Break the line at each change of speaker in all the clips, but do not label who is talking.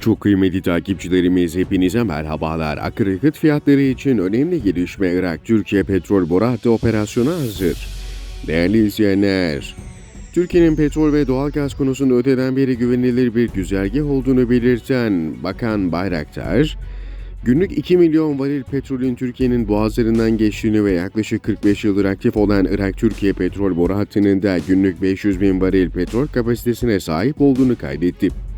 Çok kıymetli takipçilerimiz hepinize merhabalar. Akaryakıt fiyatları için önemli gelişme Irak Türkiye petrol boru hattı operasyona hazır. Değerli izleyenler, Türkiye'nin petrol ve doğalgaz konusunda öteden beri güvenilir bir güzergah olduğunu belirten Bakan Bayraktar, günlük 2 milyon varil petrolün Türkiye'nin boğazlarından geçtiğini ve yaklaşık 45 yıldır aktif olan Irak-Türkiye petrol boru hattının da günlük 500 bin varil petrol kapasitesine sahip olduğunu kaydetti.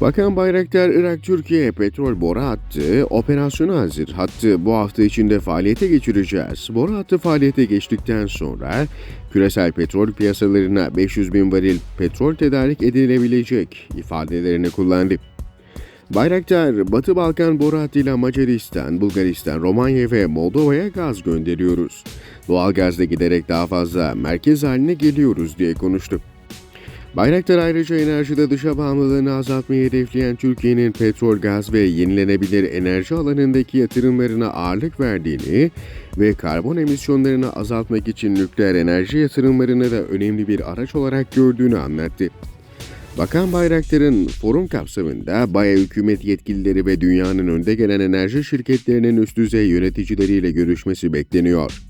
Bakan Bayraktar Irak-Türkiye petrol boru hattı operasyona hazır. Hattı bu hafta içinde faaliyete geçireceğiz. Boru hattı faaliyete geçtikten sonra küresel petrol piyasalarına 500 bin varil petrol tedarik edilebilecek ifadelerini kullandı. Bayraktar, Batı Balkan boru hattıyla Macaristan, Bulgaristan, Romanya ve Moldova'ya gaz gönderiyoruz. Doğal gazda giderek daha fazla merkez haline geliyoruz diye konuştu. Bayraktar ayrıca enerjide dışa bağımlılığını azaltmayı hedefleyen Türkiye'nin petrol, gaz ve yenilenebilir enerji alanındaki yatırımlarına ağırlık verdiğini ve karbon emisyonlarını azaltmak için nükleer enerji yatırımlarını da önemli bir araç olarak gördüğünü anlattı. Bakan Bayraktar'ın forum kapsamında Baya hükümet yetkilileri ve dünyanın önde gelen enerji şirketlerinin üst düzey yöneticileriyle görüşmesi bekleniyor.